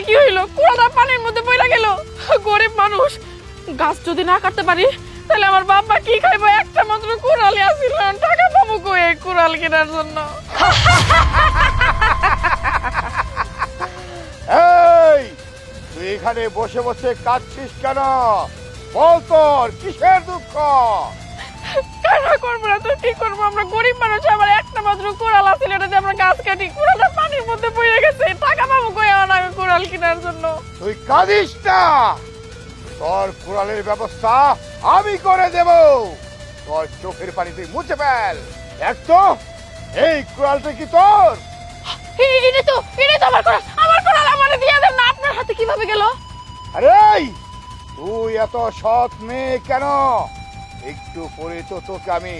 এটা কি হইল? কুড়ালটা পানির মধ্যে পড়ে গেল। গরিব মানুষ গাছ যদি না কাটতে পারি তাহলে আমার বাবা কি খাইবো? একটা মাত্র কুড়ালি আসিল টাকা পাবো কই কুড়াল কেনার জন্য? এই তুই এখানে বসে বসে কাঁদছিস কেন? বল তোর কিসের দুঃখ? কেন করব না কি করব আমরা গরিব মানুষ আমার একটা মাত্র কুড়াল আসিল এটা আমরা গাছ কাটি। কুড়ালটা পানির মধ্যে পড়ে গেছে টাকা পাবো কই আমার আমি কুড়াল কেনার জন্য? তুই কাঁদিস না। তোর কুড়ালের ব্যবস্থা আমি করে দেব। তোর চোখের পানি তুই মুছে ফেল। দেখ তো এই কুড়ালটা কি তোর? এটা তো এটা তো আমার কুড়াল। আমার কুড়াল আমারে দিয়ে দেন না আপনার হাতে কীভাবে গেল? আরে তুই এত সৎ মেয়ে কেন? একটু পরে তো তোকে আমি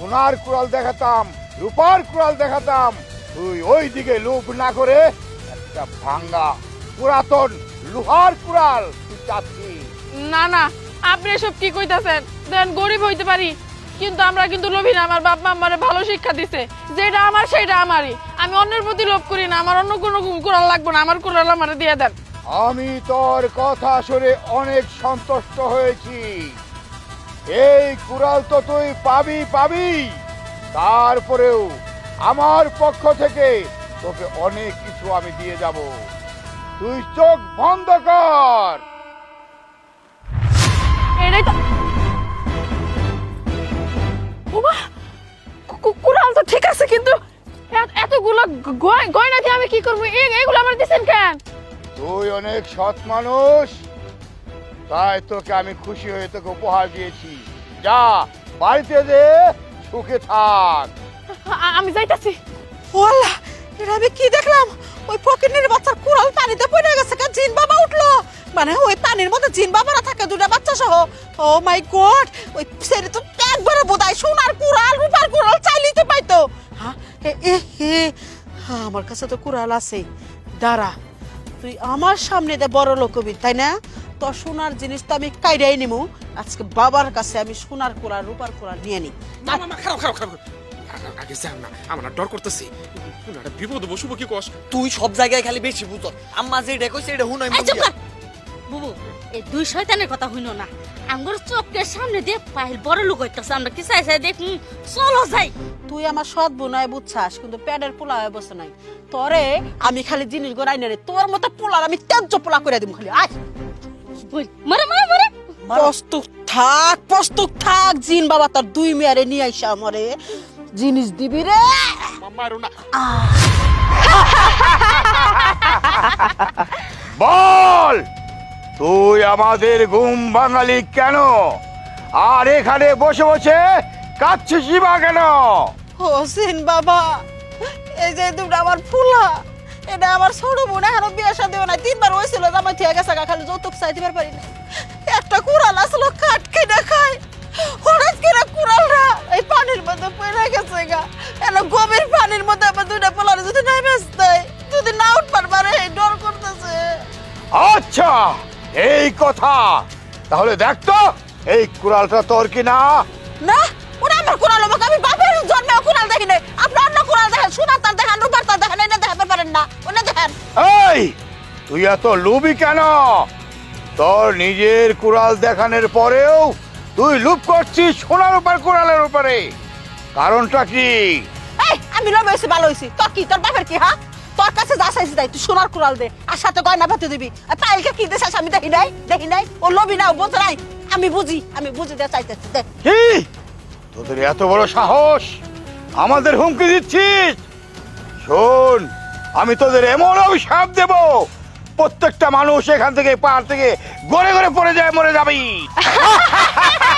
সোনার কুড়াল দেখাতাম রূপার কুড়াল দেখাতাম। তুই ওই দিকে লোভ না করে একটা ভাঙ্গা পুরাতন লোহার কুড়াল তুই চাচ্ছিস না না আপনি এসব কি কইতাছেন? দেন গরিব হইতে পারি কিন্তু আমরা কিন্তু লোভী না আমার বাপ মা আমারে ভালো শিক্ষা দিছে। যেটা আমার সেটা আমারই। আমি অন্যের প্রতি লোভ করি না আমার অন্য কোনো কুড়াল লাগবে না আমার কুড়াল আমারে দিয়ে দেন। আমি তোর কথা শুনে অনেক সন্তুষ্ট হয়েছি। এই কুড়াল তো তুই পাবি পাবি। তারপরেও আমার পক্ষ থেকে তোকে অনেক কিছু আমি দিয়ে যাব। তুই চোখ বন্ধ কর। এটাই তো কুড়াল ঠিক আছে কিন্তু এতগুলো গয়না দিয়ে আমি কি করব? এগুলো আমার দিছেন কেন? তুই অনেক সৎ মানুষ। তাই তোকে আমি খুশি হয়ে তোকে উপহার দিয়েছি। যা বাড়িতে যে সুখে থাক। আমি যাইতাছি। ওয়াল্লা এটা আমি কি দেখলাম? ওই ফকিনের বাচ্চার কুড়াল পানিতে পড়ে গেছে কা? জিন বাবা উঠল। মানে ওই পানির মধ্যে জিন বাবারা থাকে দুটা বাচ্চা সহ। ও মাই গড ওই ছেলে তো একবারে বোধায় সোনার কুড়াল রূপার কুড়াল চাইলেই তো পাইতো। হ্যাঁ এ এ হে হ্যাঁ, আমার কাছে তো কুড়াল আছে। দাঁড়া তুই আমার সামনে দে বড় লোক হবি, তাই না? তোর সোনার জিনিস তো আমি কাইরাই নিমু। আজকে বাবার কাছে আমি সোনার কুড়াল রূপার কুড়াল নিয়ে নিই না মামা খারাপ খারাপ খারাপ। আগে যাও না আমার ডর করতেছি। বিপদ বসবো কি কস? তুই সব জায়গায় খালি বেশি বুঝ। আম্মা যে কইছে এটা হুনাই এই চুপ কর। বুবু এই দুই শয়তানের কথা হইনো না। আঙ্গুর চোখের সামনে দিয়ে পাহিল বড় লোক হইতাছে। আমরা কি চাই চাই দেখুন চলো যাই। তুই আমার সৎ বোনায় বুঝছাস কিন্তু প্যাডের পোলা বসে নাই। তরে আমি খালি জিনিস গড়াই না রে। তোর মতো পোলার আমি ত্যায্য পোলা করে দিব খালি আয়। মরে মরে মরে। প্রস্তুত থাক প্রস্তুত থাক জিন বাবা তোর দুই মেয়ারে নিয়ে আইসা আমারে। জিনিস দিবি রে। না। বল তুই আমাদের ঘুম বাঙালি কেন? আর এখানে বসে বসে কাচ্ছিস বা কেন? ও জিন বাবা এই যে দুটো আমার ফুলা। এটা আমার ছোট বোন এখনও বিয়ে শাদী না তিনবার হয়েছিল জামাই থেকে গেছে খালি যৌতুক চাই দিবার পারি না একটা কুড়াল আসলো কাঠ কেটে খায়। হঠাৎ করে কুড়ালটা এই পানির মধ্যে পড়ে গেছে গা। এলো গভীর পানির মধ্যে আবার দুইটা পোলার যদি নাই বেসতে যদি না উঠবার পারে এই ডর করতেছে। আচ্ছা এই কথা। তাহলে দেখ তো এই কুড়ালটা তোর কি না? না ওরা আমার কুড়াল আমাকে আমি বাপের কুড়াল দেখি নাই? আপনি অন্য কুড়াল দেখেন সোনার তার দেখেন রূপার তার দেখেন এটা দেখাতে পারেন না ওটা দেখেন। এই তুই এত লুবি কেন? তোর নিজের কুড়াল দেখানোর পরেও তুই লুপ করছিস সোনার উপর কুড়ালের উপরে। কারণটা কি? এই আমি লোভ হয়েছি ভালো হয়েছি। তোর কি তোর বাপের কি হ্যাঁ? তোর কাছে যা চাইছি তাই তুই সোনার কুড়াল দে আর সাথে গয়না পাতি দিবি। আর পাইলকে কি দেশাস আমি দেখি নাই দেখি নাই। ও লোভি না বোঝে নাই। আমি বুঝি আমি বুঝি দে চাইতেছি দে। কি? তোদের এত বড় সাহস? আমাদের হুমকি দিচ্ছিস? শোন, আমি তোদের এমন অভিশাপ দেব, প্রত্যেকটা মানুষ এখান থেকে পাহাড় থেকে গড়ে গড়ে পড়ে যায়, মরে যাবি।